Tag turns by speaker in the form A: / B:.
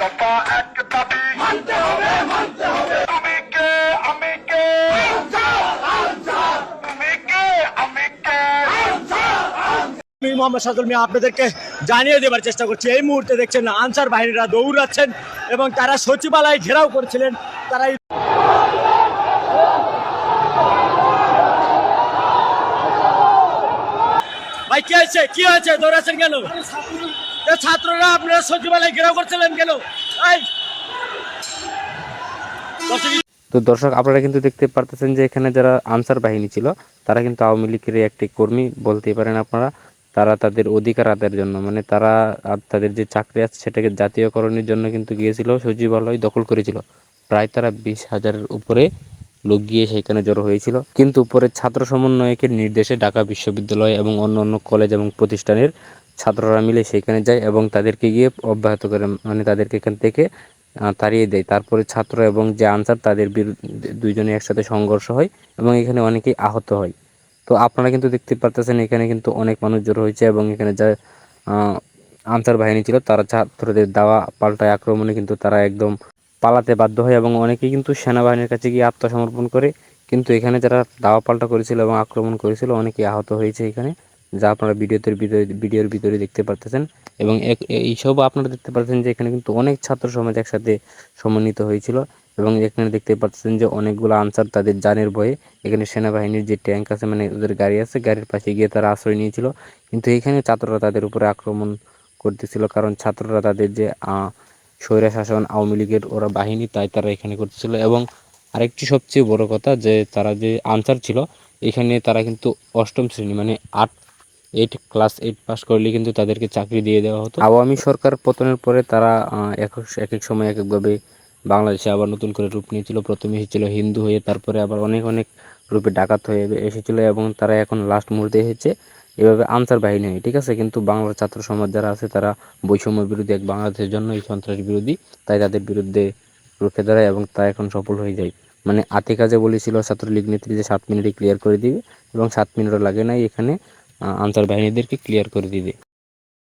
A: দফা এক দাবি। মানতে হবে মানতে হবে। তুমি কে? আমি কে? তুমি কে? আমি কে?
B: আমি মোহাম্মদ সাদুল মিয়া আপনাদেরকে জানিয়ে দেবার চেষ্টা করছি। এই মুহূর্তে দেখছেন আনসার বাহিনীরা দৌড়াচ্ছেন এবং তারা সচিবালয় ঘেরাও করেছিলেন। তারা কি কি দৌড়াচ্ছেন কেন? ছাত্ররা আপনারা সচিবালয় ঘেরাও করছিলেন কেন?
C: তো দর্শক, আপনারা কিন্তু দেখতে পারতেছেন যে এখানে যারা আনসার বাহিনী ছিল, তারা কিন্তু আওয়ামী লীগের একটি কর্মী বলতেই পারেন আপনারা, তারা তাদের অধিকার আদায়ের জন্য মানে তারা তাদের যে চাকরি আছে সেটাকে জাতীয়করণের জন্য কিন্তু গিয়েছিল, সচিবালয় দখল করেছিল। প্রায় তারা বিশ হাজারের উপরে লোক গিয়ে সেখানে জড়ো হয়েছিল। কিন্তু উপরে ছাত্র সমন্বয়কের নির্দেশে ঢাকা বিশ্ববিদ্যালয় এবং অন্য অন্য কলেজ এবং প্রতিষ্ঠানের ছাত্ররা মিলে সেখানে যায় এবং তাদেরকে গিয়ে অব্যাহত করে মানে তাদেরকে এখান থেকে তাড়িয়ে দেয়। তারপরে ছাত্র এবং যে আনসার তাদের বিরুদ্ধে দুইজনে একসাথে সংঘর্ষ হয় এবং এখানে অনেকেই আহত হয়। তো আপনারা কিন্তু দেখতে পারতেছেন এখানে কিন্তু অনেক মানুষ জড়ো হয়েছে এবং এখানে যা আনসার বাহিনী ছিল, তারা ছাত্রদের দাওয়া, পাল্টায় আক্রমণে কিন্তু তারা একদম পালাতে বাধ্য হয় এবং অনেকেই কিন্তু সেনাবাহিনীর কাছে গিয়ে আত্মসমর্পণ করে। কিন্তু এখানে যারা দাওয়া পাল্টা করেছিল এবং আক্রমণ করেছিল, অনেকেই আহত হয়েছে এখানে, যা আপনারা ভিডিওতে ভিডিওর ভিতরে দেখতে পারতেছেন। এবং এইসব আপনারা দেখতে পাচ্ছেন যে এখানে কিন্তু অনেক ছাত্র সমাজ একসাথে সমন্বিত হয়েছিল এবং এখানে দেখতে পাচ্ছেন যে অনেকগুলো আনসার তাদের জানের ভয়ে এখানে সেনাবাহিনীর যে ট্যাঙ্ক আছে মানে ওদের গাড়ি আছে, গাড়ির পাশে গিয়ে তারা আশ্রয় নিয়েছিল। কিন্তু এখানে ছাত্ররা তাদের উপরে আক্রমণ করতেছিল, কারণ ছাত্ররা তাদের যে স্বৈরা শাসন আওয়ামী লীগের ওরা বাহিনী, তাই তারা এখানে করতেছিল। এবং আরেকটি সবচেয়ে বড় কথা যে, তারা যে আনসার ছিল, এখানে তারা কিন্তু অষ্টম শ্রেণি মানে আট এইট ক্লাস এইট পাস করলে কিন্তু তাদেরকে চাকরি দিয়ে দেওয়া হতো। আওয়ামী সরকার পতনের পরে তারা এক এক- সময় এক একভাবে বাংলাদেশে আবার নতুন করে রূপ নিয়েছিল। প্রথমে এসেছিল হিন্দু হয়ে, তারপরে আবার অনেক অনেক রূপে ডাকাত হয়ে এসেছিল এবং তারা এখন লাস্ট মুহূর্তে এসেছে। এভাবে আনসার বাহিনী হয় ঠিক আছে? কিন্তু বাংলার ছাত্র সমাজ যারা আছে, তারা বৈষম্য বিরোধী এক বাংলাদেশের জন্য এই সন্ত্রাস বিরোধী, তাই তাদের বিরুদ্ধে রুখে দাঁড়ায় এবং তা এখন সফল হয়ে যায়। মানে আতিকা যে বলেছিল, ছাত্রলীগ নেত্রী যে সাত মিনিটে ক্লিয়ার করে দিবে এবং সাত মিনিটও লাগে নাই এখানে আনসার বাহিনীদেরকে ক্লিয়ার করে দিবে।